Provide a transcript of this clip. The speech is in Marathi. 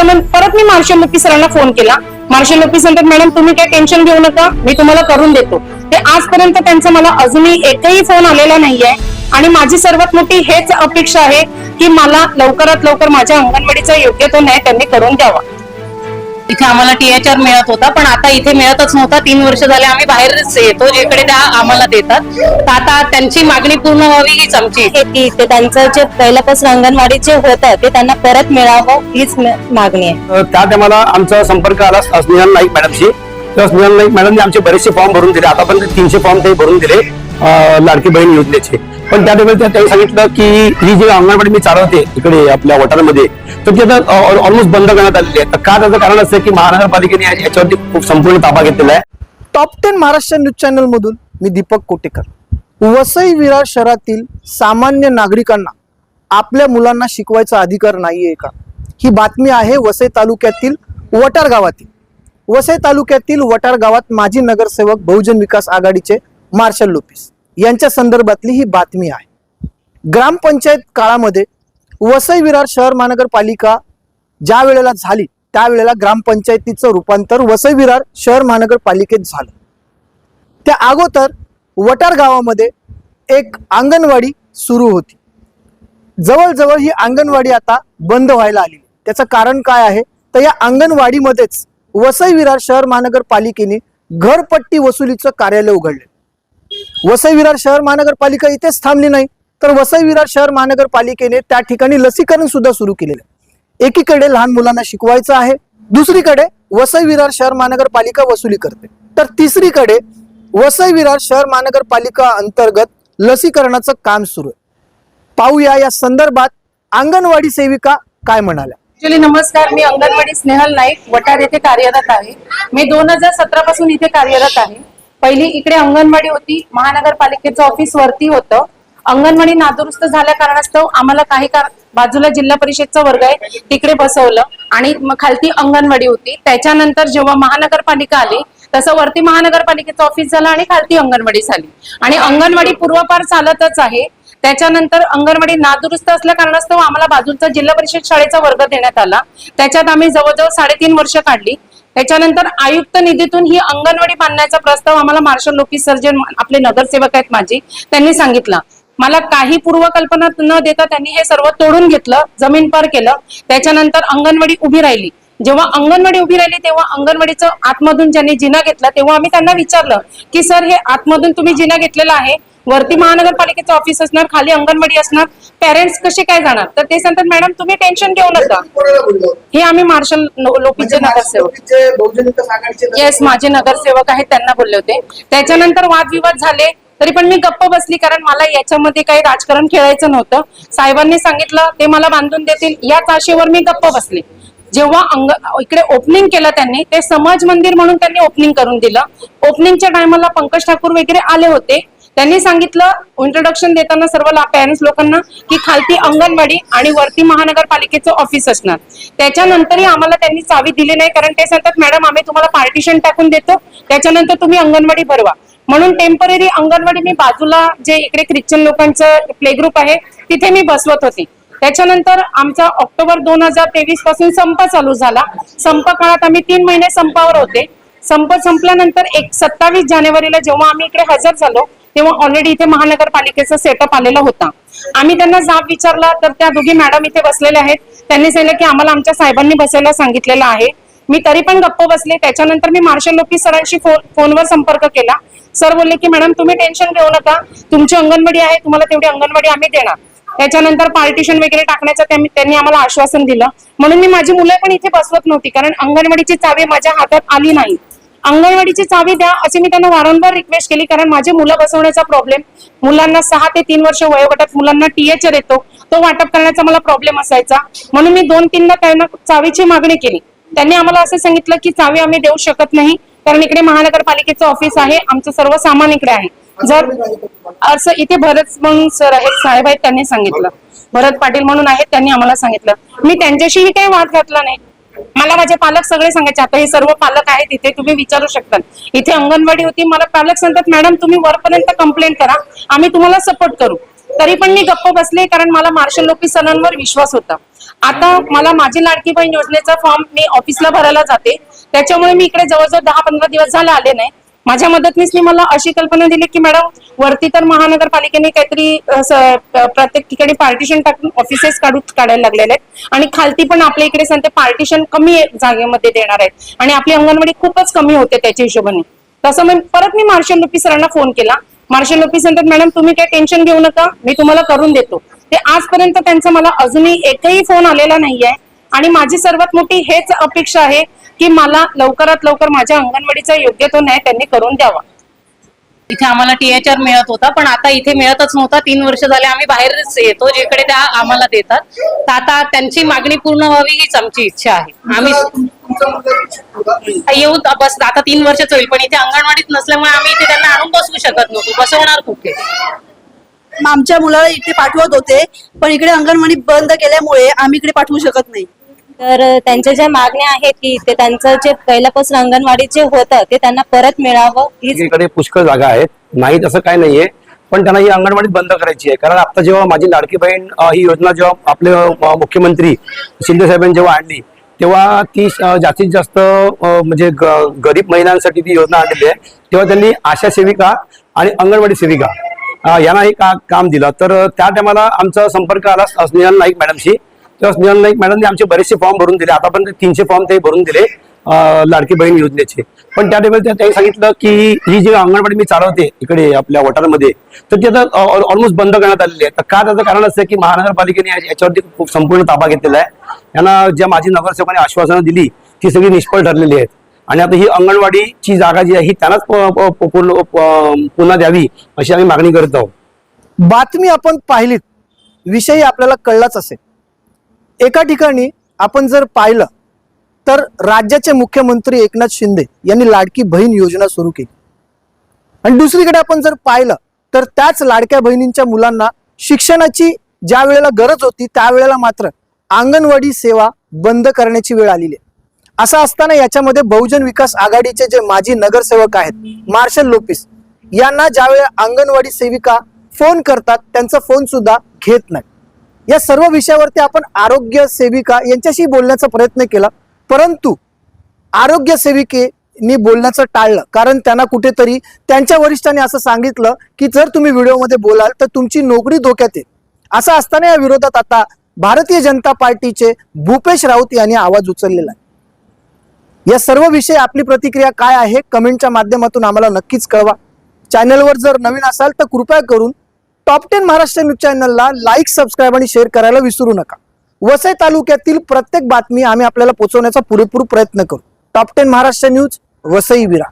तर मग परत मी मार्शल लोकी सरांना फोन केला. मार्शल लोकी म्हणतात मॅडम तुम्ही काय टेन्शन घेऊ नका. मी तुम्हाला करून देतो. ते आजपर्यंत त्यांचा मला अजूनही एकही फोन आलेला नाहीये. आणि माझी सर्वात मोठी हेच अपेक्षा आहे की मला लवकरात लवकर माझ्या अंगणवाडीचा योग्य तो न्याय त्यांनी करून द्यावा. इथे आम्हाला टीएचआर मिळत होता पण आता इथे मिळतच नव्हता. तीन वर्ष झाले आम्ही बाहेरच येतो जिकडे त्या आम्हाला देतात. तर आता त्यांची मागणी पूर्ण व्हावी हीच आमची ते त्यांचं जे पहिल्यापासून अंगणवाडी जे होतं ते त्यांना परत मिळावं हीच मागणी आहे. त्या टायमाला आमचा संपर्क आला स्नेहल नाईक मॅडमशी. तर स्नेहल नाईक मॅडमने आमचे बरेचसे फॉर्म भरून दिले आतापर्यंत तीनशे फॉर्म ते भरून दिले लाडकी बहीण योजनेचे. पण त्या टायमाला त्यांनी सांगितलं की ही जी अंगणवाडी मी चालवते इकडे आपल्या वॉटरमध्ये तर ती आता ऑलमोस्ट बंद करण्यात आलेली आहे. तर का त्याचं कारण असं की महानगरपालिकेने याच्यावरती खूप संपूर्ण ताबा घेतलेला आहे. Top ten Maharashtra news channel मधून मी दीपक कोटेकर. वसई विरार शहरातील सामान्य नागरिकांना आपल्या मुलांना शिकवायचा अधिकार नाहीये का? ही बातमी आहे वसई तालुक्यातील वटार गावातील. वसई तालुक्यातील वटार गावात माजी नगरसेवक बहुजन विकास आघाडीचे मार्शल लोपीस. यांच्या संदर्भातली ही बातमी आहे. ग्रामपंचायत काळामध्ये वसई विरार शहर महानगरपालिका ज्या वेळेला झाली त्यावेळेला ग्रामपंचायतीचं रूपांतर वसई विरार शहर महानगरपालिकेत झालं. त्या अगोदर वटार गावामध्ये एक अंगणवाडी सुरू होती. जवळजवळ ही अंगणवाडी आता बंद व्हायला आली. त्याचं कारण काय आहे? तर या अंगणवाडीमध्येच वसई विरार शहर महानगरपालिकेने घरपट्टी वसुलीचं कार्यालय उघडले. वसई विरार शहर महानगरपालिका इथेच थांबली नाही. तर वसई विरार शहर महानगरपालिकेने त्या ठिकाणी लसीकरण सुद्धा सुरू केलेलं आहे. एकीकडे लहान मुलांना शिकवायचं आहे दुसरीकडे वसई विरार शहर महानगरपालिका वसुली करते. तर तिसरीकडे वसई विरार शहर महानगरपालिका अंतर्गत लसीकरणाचं काम सुरू आहे. पाहूया या संदर्भात अंगणवाडी सेविका काय म्हणाल्या. ऍक्च्युली नमस्कार. मी अंगणवाडी स्नेहल नाईक वटार येथे कार्यरत आहे. मी दोन हजार सतरा पासून इथे कार्यरत आहे. पहिली इकडे अंगणवाडी होती महानगरपालिकेचं ऑफिस वरती होतं. अंगणवाडी नादुरुस्त झाल्या कारणास्तव आम्हाला काही कार बाजूला जिल्हा परिषदचा वर्ग आहे तिकडे बसवलं. आणि खालती अंगणवाडी होती. त्याच्यानंतर जेव्हा महानगरपालिका आली तसं वरती महानगरपालिकेचं ऑफिस झालं आणि खालती अंगणवाडी झाली. आणि अंगणवाडी पूर्वपार चालतच आहे. त्याच्यानंतर अंगणवाडी नादुरुस्त असल्या कारणास्तव आम्हाला बाजूचा जिल्हा परिषद शाळेचा वर्ग देण्यात आला. त्याच्यात आम्ही जवळजवळ साडेतीन वर्ष काढली. त्याच्यानंतर आयुक्त निधीतून ही अंगणवाडी बांधण्याचा प्रस्ताव आम्हाला मार्शल लोकी सर्जन आपले नगरसेवक आहेत माझे त्यांनी सांगितला. मला काही पूर्वकल्पना न देता त्यांनी हे सर्व तोडून घेतलं जमीन पार केलं. त्याच्यानंतर अंगणवाडी उभी राहिली. जेव्हा अंगणवाडी उभी राहिली तेव्हा अंगणवाडीचं आतमधून ज्यांनी जिना घेतला तेव्हा आम्ही त्यांना विचारलं की सर हे आतमधून तुम्ही जिना घेतलेला आहे वरती महानगरपालिकेचं ऑफिस असणार खाली अंगणवाडी असणार पेरेंट्स कसे काय जाणार? तर ते सांगतात मॅडम तुम्ही टेन्शन घेऊ नका. हे आम्ही मार्शल लोकीचे नगरसेवक. येस माझे नगरसेवक आहेत त्यांना बोलले होते. त्याच्यानंतर वादविवाद झाले तरी पण मी गप्प बसली कारण मला याच्यामध्ये काही राजकारण खेळायचं नव्हतं. साहेबांनी सांगितलं ते मला बांधून देतील. याच आशेवर मी गप्प बसली. जेव्हा अंग इकडे ओपनिंग केलं त्यांनी ते समाज मंदिर म्हणून त्यांनी ओपनिंग करून दिलं. ओपनिंगच्या टायमाला पंकज ठाकूर वगैरे आले होते. त्यांनी सांगितलं इंट्रोडक्शन देताना सर्व पॅरेंट्स लोकांना की खालती अंगणवाडी आणि वरती महानगरपालिकेचं ऑफिस असणार. त्याच्यानंतरही आम्हाला त्यांनी चावी दिली नाही कारण ते सांगतात मॅडम आम्ही तुम्हाला पार्टिशन टाकून देतो त्याच्यानंतर तुम्ही अंगणवाडी भरवा. म्हणून टेंपररी अंगणवाडी मी बाजूला जे इकडे ख्रिश्चन लोकांचं प्ले ग्रुप आहे तिथे मी बसवत होती. त्याच्यानंतर आमचा ऑक्टोबर दोन हजार तेवीसपासून संप चालू झाला. संप काळात आम्ही तीन महिने संपावर होते. संप संपल्यानंतर एक सत्तावीस जानेवारीला जेव्हा आम्ही इकडे हजर झालो तेव्हा ऑलरेडी इथे महानगरपालिकेचा सेटअप आलेला होता. आम्ही त्यांना जाब विचारला तर त्या दोघी मॅडम इथे बसलेल्या आहेत. त्यांनी सांगितलं की आम्हाला आमच्या साहेबांनी बसायला सांगितलेलं आहे. मी तरी पण गप्प बसले. त्याच्यानंतर मी मार्शल लोकी सरांशी फोन फोनवर संपर्क केला. सर बोलले की मॅडम तुम्ही टेन्शन घेऊ नका. तुमची अंगणवाडी आहे. तुम्हाला तेवढी अंगणवाडी आम्ही देणार. त्याच्यानंतर पार्टिशन वगैरे टाकण्याचं त्यांनी आम्हाला आश्वासन दिलं. म्हणून मी माझी मुलं पण इथे बसवत नव्हती कारण अंगणवाडीची चावी माझ्या हातात आली नाही. अंगणवाडीची चावी द्या असे मी त्यांना वारंवार रिक्वेस्ट केली. कारण माझे मुलं बसवण्याचा प्रॉब्लेम मुलांना सहा ते तीन वर्ष वयोगटात मुलांना टीएचर येतो तो वाटप करण्याचा मला प्रॉब्लेम असायचा. म्हणून मी दोन तीनदा त्यांना चावीची मागणी केली. त्यांनी आम्हाला असं सांगितलं की चावी आम्ही देऊ शकत नाही कारण इकडे महानगरपालिकेचं ऑफिस आहे आमचं सर्व सामान इकडे आहे. जर असं इथे भरत म्हणून सर आहेत साहेब आहेत त्यांनी सांगितलं. भरत पाटील म्हणून आहेत त्यांनी आम्हाला सांगितलं. मी त्यांच्याशीही काही वाद घातला नाही. मला माझे पालक सगळे सांगायचे आता हे सर्व पालक आहेत इथे तुम्ही विचारू शकता. इथे अंगणवाडी होती मला पालक सांगतात मॅडम तुम्ही वरपर्यंत कंप्लेंट करा आम्ही तुम्हाला सपोर्ट करू. तरी पण मी गप्प बसले कारण मला मार्शल लोपी सणांवर विश्वास होता. आता मला माझी लाडकी बहीण योजनेचा फॉर्म मी ऑफिसला भरायला जाते. त्याच्यामुळे मी इकडे जवळजवळ दहा पंधरा दिवस झाला आले नाही. माझ्या मदतनीसने मला अशी कल्पना दिली की मॅडम वरती तर महानगरपालिकेने काहीतरी प्रत्येक ठिकाणी पार्टिशन टाकून ऑफिसेस काढून काढायला लागलेले आहेत. आणि खालती पण आपल्या इकडे सांगते पार्टिशन कमी जागेमध्ये देणार आहेत. आणि आपली अंगणवाडी खूपच कमी होते त्याच्या हिशोबाने. तसं मग परत मी मार्शल लोपी सरांना फोन केला. मार्शल लोपी म्हणतात मॅडम तुम्ही काही टेन्शन घेऊ नका. मी तुम्हाला करून देतो. ते आजपर्यंत त्यांचा मला अजूनही एकही फोन आलेला नाहीये. आणि माझी सर्वात मोठी हेच अपेक्षा आहे की मला लवकरात लवकर माझ्या अंगणवाडीचा योग्य तो न्याय त्यांनी करून द्यावा. इथे आम्हाला टीएचआर मिळत होता पण आता इथे मिळतच नव्हता. तीन वर्ष झाले आम्ही बाहेरच येतो जिकडे त्या आम्हाला देतात. तर आता त्यांची मागणी पूर्ण व्हावी हीच आमची इच्छा आहे. आम्ही येऊ बस आता तीन वर्षच होईल पण इथे अंगणवाडीत नसल्यामुळे आम्ही इथे त्यांना आणून बसवू शकत नव्हतो. बसवणार कुठे? आमच्या मुलाला इथे पाठवत होते पण इकडे अंगणवाडी बंद केल्यामुळे आम्ही इकडे पाठवू शकत नाही. तर त्यांच्या ज्या मागण्या आहेत की ते त्यांचं जे पहिल्यापासून अंगणवाडी जे होतं ते त्यांना परत मिळावं हीच इकडे पुष्कळ जागा आहेत. नाही तसं काय नाहीये. पण त्यांना ही अंगणवाडी बंद करायची आहे. कारण आता जेव्हा माझी लाडकी बहीण ही योजना जेव्हा आपले मुख्यमंत्री शिंदे साहेबांनी जेव्हा आणली तेव्हा ती जास्तीत जास्त म्हणजे ग- गरीब महिलांसाठी ती योजना आणलेली आहे. तेव्हा त्यांनी आशा सेविका आणि अंगणवाडी सेविका यांना हे का काम दिलं. तर त्या टायमाला आमचा संपर्क आला स्नेहल नाईक मॅडमशी. तेव्हा स्नेहल नाईक मॅडमने आमचे बरेचसे फॉर्म भरून दिले. आतापर्यंत तीनशे फॉर्म ते भरून दिले लाडकी बहीण योजनेचे. पण त्या टायमाला त्यांनी सांगितलं की ही जी अंगणवाडी मी चालवते इकडे आपल्या वटारमध्ये तर ती आता ऑलमोस्ट बंद करण्यात आलेली आहे. तर का त्याचं कारण असं की महानगरपालिकेने याच्यावरती खूप संपूर्ण ताबा घेतलेला आहे. यांना ज्या माझी नगरसेवकांनी आश्वासनं दिली ती सगळी निष्फळ ठरलेली आहेत. आणि आता ही अंगणवाडीची जागा जी आहे ही त्यांनाच प- पूर्ण- पुन्हा द्यावी अशी आम्ही मागणी करत आहोत. बातमी आपण पाहिलीत. विषयी आपल्याला कळलाच असेल. एका ठिकाणी आपण जर पाहिलं तर राज्याचे मुख्यमंत्री एकनाथ शिंदे यांनी लाडकी बहीण योजना सुरू केली. आणि दुसरीकडे आपण जर पाहिलं तर त्याच लाडक्या बहिणींच्या मुलांना शिक्षणाची ज्या वेळेला गरज होती त्यावेळेला मात्र अंगणवाडी सेवा बंद करण्याची वेळ आलेली आहे. असं असताना याच्यामध्ये बहुजन विकास आघाडीचे जे माजी नगरसेवक आहेत मार्शल लोपिस यांना ज्यावेळेला अंगणवाडी सेविका फोन करतात त्यांचा फोन सुद्धा घेत नाही. या सर्व विषयावरती आपण आरोग्य सेविका यांच्याशी बोलण्याचा प्रयत्न केला. परंतु आरोग्य सेविकेनी बोलण्याचं टाळलं. कारण त्यांना कुठेतरी त्यांच्या वरिष्ठांनी असं सांगितलं की जर तुम्ही व्हिडिओमध्ये बोलाल तर तुमची नोकरी धोक्यात येईल. असं असताना या विरोधात आता भारतीय जनता पार्टीचे भूपेश राऊत यांनी आवाज उचललेला आहे. या सर्व विषय आपली प्रतिक्रिया काय आहे? कमेंटच्या माध्यमातून आम्हाला नक्कीच कळवा. चॅनलवर जर नवीन असाल तर कृपया करून टॉप टेन महाराष्ट्र न्यूज चॅनलला लाईक सबस्क्राईब आणि शेअर करायला विसरू नका. वसई तालुक्यातील प्रत्येक बातमी आम्ही आपल्याला पोहोचवण्याचा पुरेपूर प्रयत्न करू. Top ten Maharashtra news Vasai Virar